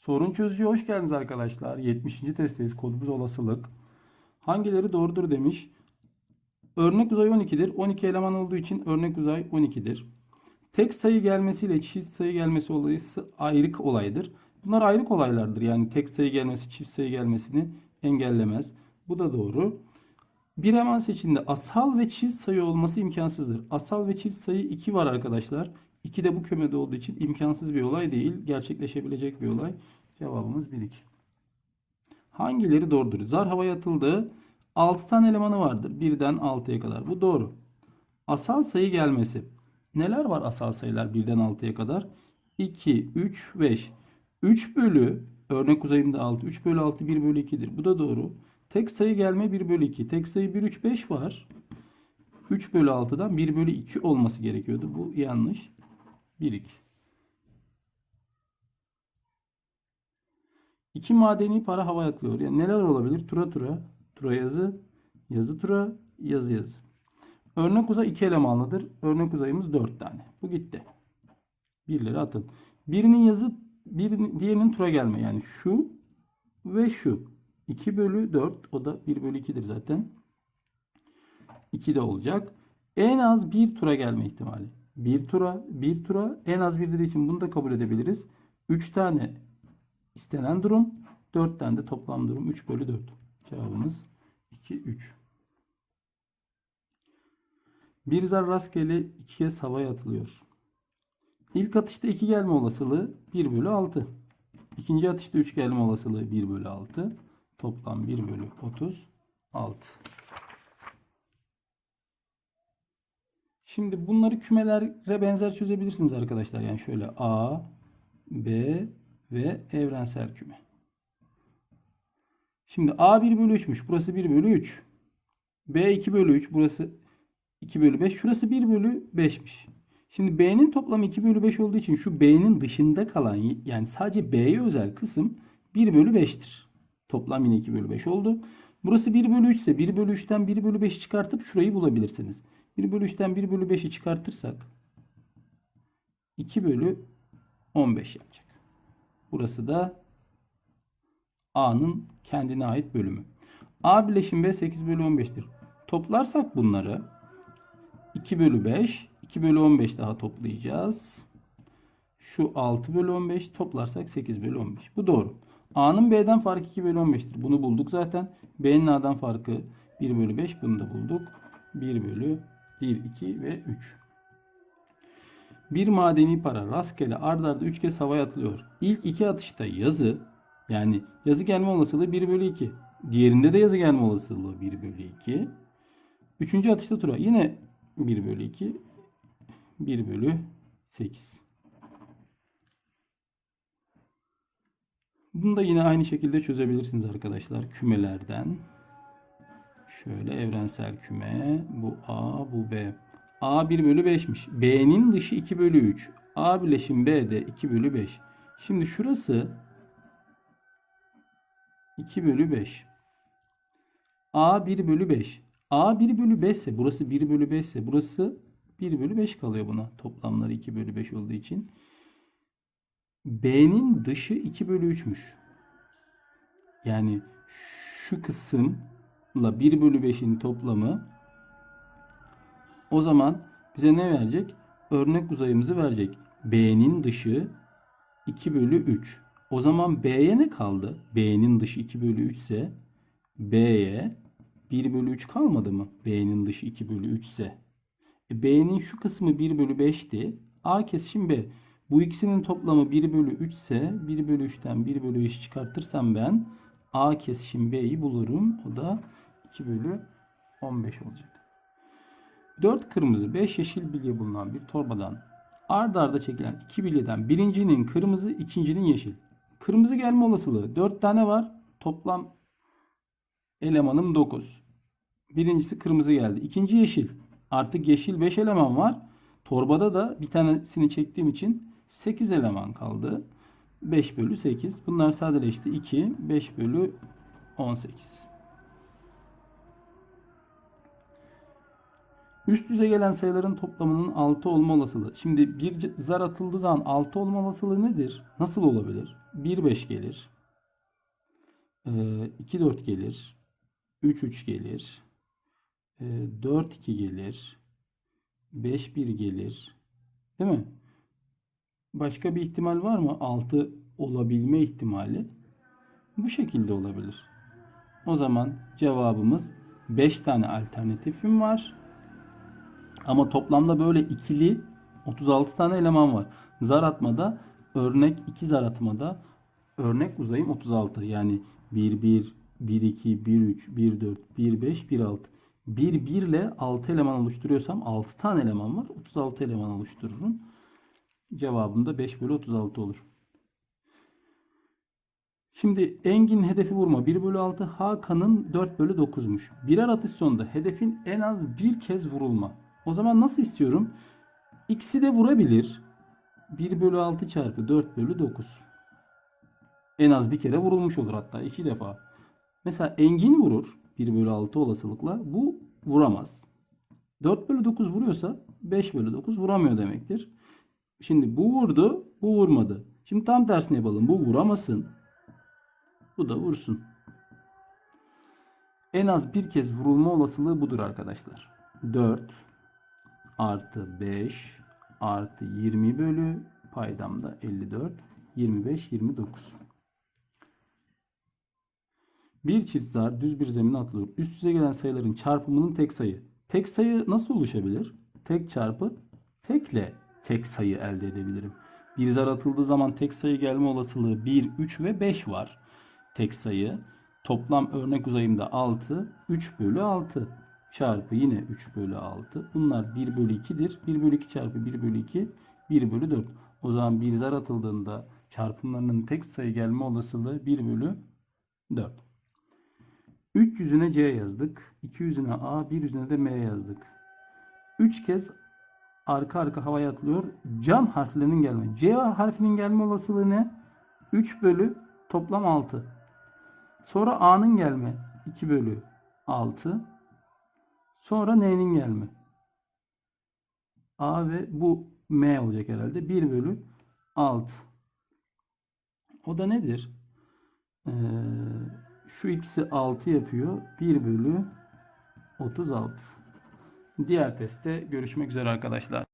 Sorun çözücüye hoş geldiniz arkadaşlar. 70. testteyiz. Kodumuz olasılık. Hangileri doğrudur demiş. Örnek uzay 12'dir. 12 eleman olduğu için örnek uzay 12'dir. Tek sayı gelmesiyle çift sayı gelmesi olayı ayrık olaydır. Bunlar ayrık olaylardır. Yani tek sayı gelmesi çift sayı gelmesini engellemez. Bu da doğru. Bir eleman seçiminde asal ve çift sayı olması imkansızdır. Asal ve çift sayı 2 var arkadaşlar. 2 de bu kümede olduğu için imkansız bir olay değil. Gerçekleşebilecek bir olay. Cevabımız 1 2. Hangileri doğrudur? Zar havaya atıldı. 6 tane elemanı vardır. 1'den 6'ya kadar. Bu doğru. Asal sayı gelmesi. Neler var asal sayılar 1'den 6'ya kadar? 2, 3, 5. 3 bölü örnek uzayımda 6. 3 bölü 6 1 bölü 2'dir. Bu da doğru. Tek sayı gelme 1 bölü 2. Tek sayı 1, 3, 5 var. 3 bölü 6'dan 1 bölü 2 olması gerekiyordu. Bu yanlış. 1, 2. İki madeni para havaya atılıyor. Yani neler olabilir? Tura tura, tura yazı, yazı tura, yazı yazı. Örnek uzay iki elemanlıdır. Örnek uzayımız 4 tane. Bu gitti. Birleri atın. Birinin yazı, birinin, diğerinin tura gelme. Yani şu ve şu. 2 bölü 4. O da 1 bölü 2'dir zaten. 2 de olacak. En az bir tura gelme ihtimali. Bir tura, bir tura. En az bir dediği için bunu da kabul edebiliriz. 3 tane istenen durum. 4 tane de toplam durum. 3 bölü 4. Cevabımız 2, 3. Bir zar rastgele iki kez havaya atılıyor. İlk atışta 2 gelme olasılığı 1 bölü 6. İkinci atışta 3 gelme olasılığı 1 bölü 6. Toplam 1 bölü 36. Şimdi bunları kümelere benzer çözebilirsiniz arkadaşlar. Yani şöyle A, B ve evrensel küme. Şimdi A 1 bölü 3'müş. Burası 1 bölü 3. B 2 bölü 3. Burası 2 bölü 5. Şurası 1 bölü 5'miş. Şimdi B'nin toplamı 2 bölü 5 olduğu için şu B'nin dışında kalan yani sadece B'ye özel kısım 1 bölü 5'tir. Toplam yine 2 bölü 5 oldu. Burası 1 bölü 3 ise 1 bölü 3'ten 1 bölü 5'i çıkartıp şurayı bulabilirsiniz. 1 bölü 3'ten 1 bölü 5'i çıkartırsak 2 bölü 15 yapacak. Burası da A'nın kendine ait bölümü. A bileşim B 8 bölü 15'tir. Toplarsak bunları 2 bölü 5 2 bölü 15 daha toplayacağız. Şu 6 bölü 15 toplarsak 8 bölü 15. Bu doğru. A'nın B'den farkı 2 bölü 15'tir. Bunu bulduk zaten. B'nin A'dan farkı 1 bölü 5. Bunu da bulduk. 1 bölü 1, 2 ve 3. Bir madeni para rastgele ard arda 3 kez havaya atılıyor. İlk iki atışta yazı yani yazı gelme olasılığı 1 bölü 2. Diğerinde de yazı gelme olasılığı 1 bölü 2. Üçüncü atışta tura yine 1 bölü 2. 1 bölü 8. Bunu da yine aynı şekilde çözebilirsiniz arkadaşlar. Kümelerden. Şöyle evrensel küme. Bu A, bu B. A 1 bölü 5'miş. B'nin dışı 2 bölü 3. A bileşim B de 2 bölü 5. Şimdi şurası 2 bölü 5. A 1 bölü 5. A 1 bölü 5 ise burası 1 bölü 5 ise burası 1 bölü 5 kalıyor buna. Toplamları 2 bölü 5 olduğu için. B'nin dışı 2 bölü 3'müş. Yani şu kısımla 1 bölü 5'in toplamı o zaman bize ne verecek? Örnek uzayımızı verecek. B'nin dışı 2 bölü 3. O zaman B'ye ne kaldı? B'nin dışı 2 bölü 3 ise B'ye 1 bölü 3 kalmadı mı? B'nin dışı 2 bölü 3 ise. E, B'nin şu kısmı 1 bölü 5'ti. A kesişim B. Bu ikisinin toplamı 1 bölü 3 ise 1 bölü 3'ten 1 bölü 5 çıkartırsam ben A kesişim B'yi bulurum. O da 2 bölü 15 olacak. 4 kırmızı 5 yeşil bilye bulunan bir torbadan ard arda çekilen 2 bilyeden birincinin kırmızı ikincinin yeşil. Kırmızı gelme olasılığı 4 tane var. Toplam elemanım 9. Birincisi kırmızı geldi. İkinci yeşil. Artık yeşil 5 eleman var. Torbada da bir tanesini çektiğim için 8 eleman kaldı. 5 bölü 8. Bunlar sadeleşti. 2, 5 bölü 18. Üst yüze gelen sayıların toplamının 6 olma olasılığı. Şimdi bir zar atıldığı zaman 6 olma olasılığı nedir? Nasıl olabilir? 1 5 gelir. Ee, 2 4 gelir. 3 3 gelir. Ee, 4 2 gelir. 5 1 gelir. Değil mi? Başka bir ihtimal var mı? 6 olabilme ihtimali. Bu şekilde olabilir. O zaman cevabımız 5 tane alternatifim var. Ama toplamda böyle ikili 36 tane eleman var. Zar atmada örnek 2 zar atmada örnek uzayım 36. Yani 1 1 1 2 1 3 1 4 1 5 1 6. 1 1 ile 6 eleman oluşturuyorsam 6 tane eleman var. 36 eleman oluştururum. Cevabım da 5 bölü 36 olur. Şimdi Engin'in hedefi vurma 1 bölü 6 Hakan'ın 4 bölü 9'muş. Birer atış sonunda hedefin en az bir kez vurulma. O zaman nasıl istiyorum? X'i de vurabilir. 1 bölü 6 çarpı 4 bölü 9. En az bir kere vurulmuş olur hatta iki defa. Mesela Engin vurur 1 bölü 6 olasılıkla. Bu vuramaz. 4 bölü 9 vuruyorsa 5 bölü 9 vuramıyor demektir. Şimdi bu vurdu, bu vurmadı. Şimdi tam tersini yapalım. Bu vuramasın. Bu da vursun. En az bir kez vurulma olasılığı budur arkadaşlar. 4 artı 5 artı 20 bölü paydamda 54 25 29. Bir çift zar düz bir zemine atılıyor. Üst üste gelen sayıların çarpımının tek sayı. Tek sayı nasıl oluşabilir? Tek çarpı tekle tek sayı elde edebilirim. Bir zar atıldığı zaman tek sayı gelme olasılığı 1, 3 ve 5 var. Tek sayı. Toplam örnek uzayımda 6. 3 bölü 6 çarpı yine 3 bölü 6. Bunlar 1 bölü 2'dir. 1 bölü 2 çarpı 1 bölü 2 1 bölü 4. O zaman bir zar atıldığında çarpımlarının tek sayı gelme olasılığı 1 bölü 4. 3 yüzüne C yazdık. 2 yüzüne A, 1 yüzüne de M yazdık. 3 kez arka arka havaya atılıyor. Can harflerinin gelme. C harfinin gelme olasılığı ne? 3 bölü toplam 6. Sonra A'nın gelme. 2 bölü 6. Sonra N'nin gelme. A ve bu M olacak herhalde. 1 bölü 6. O da nedir? Ee, şu ikisi 6 yapıyor. 1 bölü 36. Diğer testte görüşmek üzere arkadaşlar.